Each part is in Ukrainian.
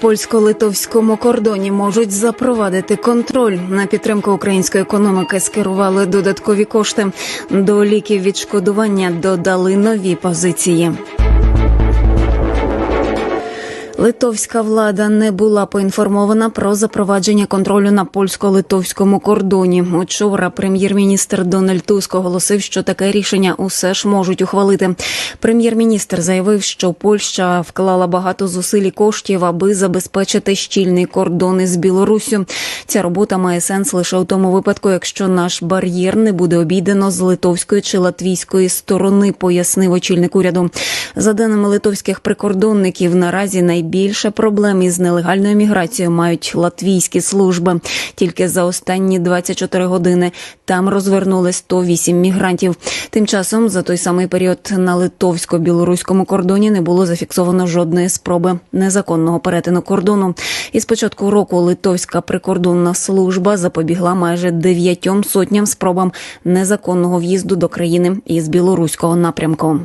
Польсько-литовському кордоні можуть запровадити контроль на підтримку української економіки. Скерували додаткові кошти до ліків відшкодування. Додали нові позиції. Литовська влада не була поінформована про запровадження контролю на польсько-литовському кордоні. Учора прем'єр-міністр Дональд Туск оголосив, що таке рішення усе ж можуть ухвалити. Прем'єр-міністр заявив, що Польща вклала багато зусиль і коштів, аби забезпечити щільний кордон із Білоруссю. Ця робота має сенс лише у тому випадку, якщо наш бар'єр не буде обійдено з литовської чи латвійської сторони, пояснив очільник уряду. За даними литовських прикордонників, наразі найбільше проблем із нелегальною міграцією мають латвійські служби. Тільки за останні 24 години там розвернули 108 мігрантів. Тим часом за той самий період на литовсько-білоруському кордоні не було зафіксовано жодної спроби незаконного перетину кордону. І з початку року литовська прикордонна служба запобігла майже дев'ятьом сотням спробам незаконного в'їзду до країни із білоруського напрямку.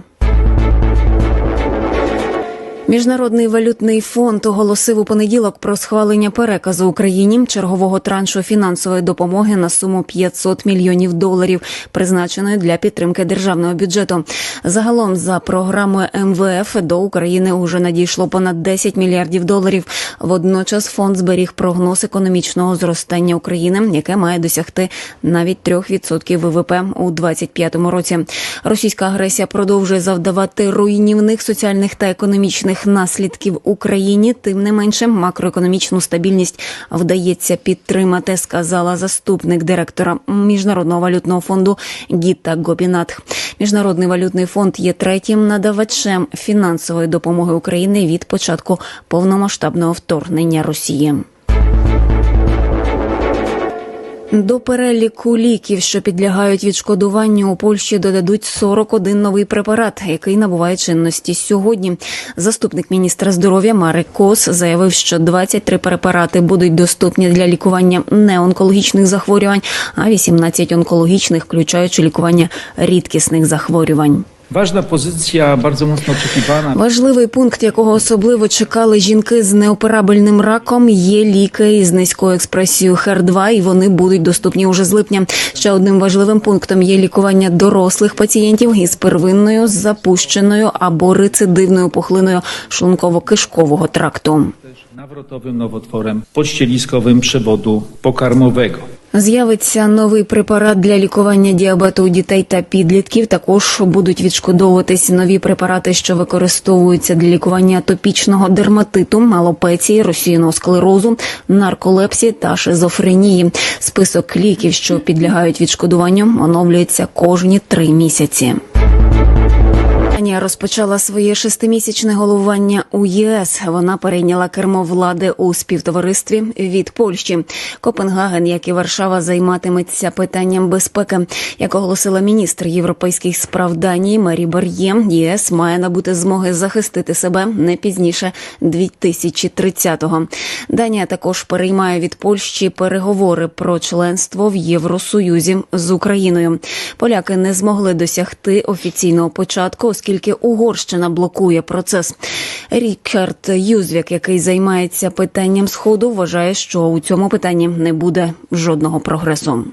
Міжнародний валютний фонд оголосив у понеділок про схвалення переказу Україні чергового траншу фінансової допомоги на суму 500 мільйонів доларів, призначеної для підтримки державного бюджету. Загалом за програмою МВФ до України уже надійшло понад 10 мільярдів доларів. Водночас фонд зберіг прогноз економічного зростання України, яке має досягти навіть 3% ВВП у 2025 році. Російська агресія продовжує завдавати руйнівних соціальних та економічних наслідків Україні. Тим не менше, макроекономічну стабільність вдається підтримати, сказала заступник директора міжнародного валютного фонду Гіта Гобінатх. Міжнародний валютний фонд є третім надавачем фінансової допомоги України від початку повномасштабного вторгнення Росії. До переліку ліків, що підлягають відшкодуванню у Польщі, додадуть 41 новий препарат, який набуває чинності сьогодні. Заступник міністра здоров'я Марик Кос заявив, що 23 препарати будуть доступні для лікування неонкологічних захворювань, а 18 онкологічних, включаючи лікування рідкісних захворювань. Ważna pozycja, bardzo mocno oczekiwana. Важливий пункт, якого особливо чекали жінки з неоперабельним раком, є ліки із низькою експресією ХЕР-2, і вони будуть доступні уже з липня. Ще одним важливим пунктом є лікування дорослих пацієнтів із первинною запущеною або рецидивною пухлиною шлунково-кишкового тракту. Nawrotowym nowotworem pościeliskowym przewodu pokarmowego. З'явиться новий препарат для лікування діабету у дітей та підлітків. Також будуть відшкодовуватись нові препарати, що використовуються для лікування атопічного дерматиту, малопеції, російного склерозу, нарколепсії та шизофренії. Список ліків, що підлягають відшкодуванню, оновлюється кожні три місяці. Данія розпочала своє шестимісячне головування у ЄС. Вона перейняла кермо влади у співтоваристві від Польщі. Копенгаген, як і Варшава, займатиметься питанням безпеки. Як оголосила міністр європейських справ Данії Мері Бар'є, ЄС має набути змоги захистити себе не пізніше 2030-го. Данія також переймає від Польщі переговори про членство в Євросоюзі з Україною. Поляки не змогли досягти офіційного початку, оскільки Угорщина блокує процес. Рікард Юзвік, який займається питанням сходу, вважає, що у цьому питанні не буде жодного прогресу.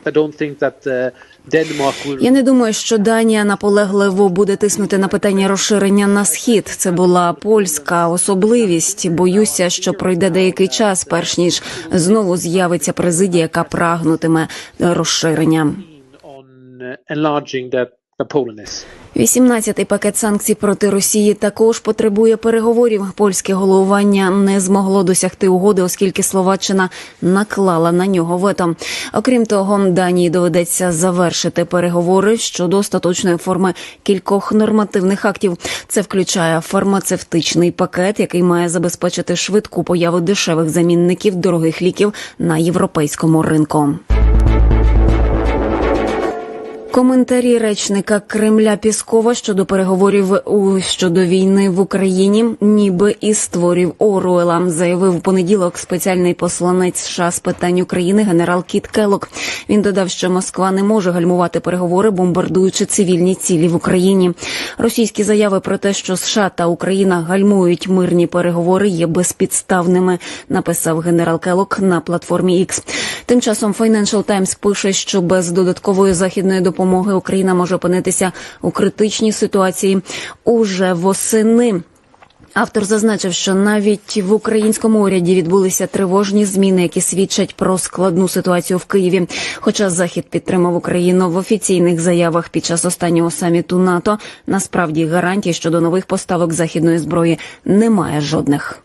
Will Я не думаю, що Данія наполегливо буде тиснути на питання розширення на схід. Це була польська особливість. Боюся, що пройде деякий час, перш ніж знову з'явиться президія, яка прагнутиме розширення. uh, enlarging that. 18-й пакет санкцій проти Росії також потребує переговорів. Польське головування не змогло досягти угоди, оскільки Словаччина наклала на нього вето. Окрім того, Данії доведеться завершити переговори щодо остаточної форми кількох нормативних актів. Це включає фармацевтичний пакет, який має забезпечити швидку появу дешевих замінників дорогих ліків на європейському ринку. Коментарі речника Кремля Піскова щодо переговорів у щодо війни в Україні, ніби із створів Оруела, заявив у понеділок спеціальний посланець США з питань України генерал Кіт Келлок. Він додав, що Москва не може гальмувати переговори, бомбардуючи цивільні цілі в Україні. Російські заяви про те, що США та Україна гальмують мирні переговори, є безпідставними. Написав генерал Келлок на платформі X. Тим часом Financial Times пише, що без додаткової західної допомоги Україна може опинитися у критичній ситуації уже восени. Автор зазначив, що навіть в українському уряді відбулися тривожні зміни, які свідчать про складну ситуацію в Києві. Хоча Захід підтримав Україну в офіційних заявах під час останнього саміту НАТО, насправді гарантій щодо нових поставок західної зброї немає жодних.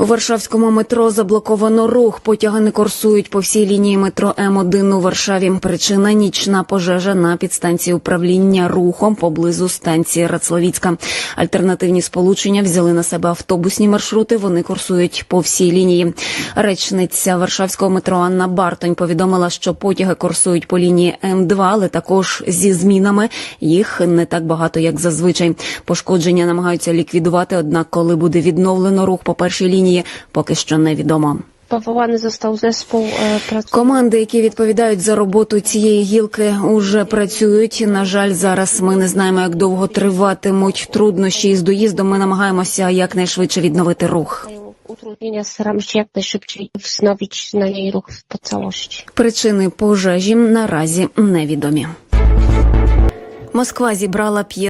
У Варшавському метро заблоковано рух. Потяги не курсують по всій лінії метро М1 у Варшаві. Причина нічна пожежа на підстанції управління рухом поблизу станції Рацлавіцька. Альтернативні сполучення взяли на себе автобусні маршрути. Вони курсують по всій лінії. Речниця Варшавського метро Анна Бартонь повідомила, що потяги курсують по лінії М2, але також зі змінами. Їх не так багато, як зазвичай. Пошкодження намагаються ліквідувати. Однак, коли буде відновлено рух по першій лінії, поки що невідомо. Został zespół e, prac- Команди, які відповідають за роботу цієї гілки, уже працюють. На жаль, зараз ми не знаємо, як довго триватимуть труднощі із доїздом. Ми намагаємося якнайшвидше відновити рух. Staramy się jak najszybciej wznowić na niej ruch po całości. Причини пожежі наразі невідомі. Москва зібрала п'є.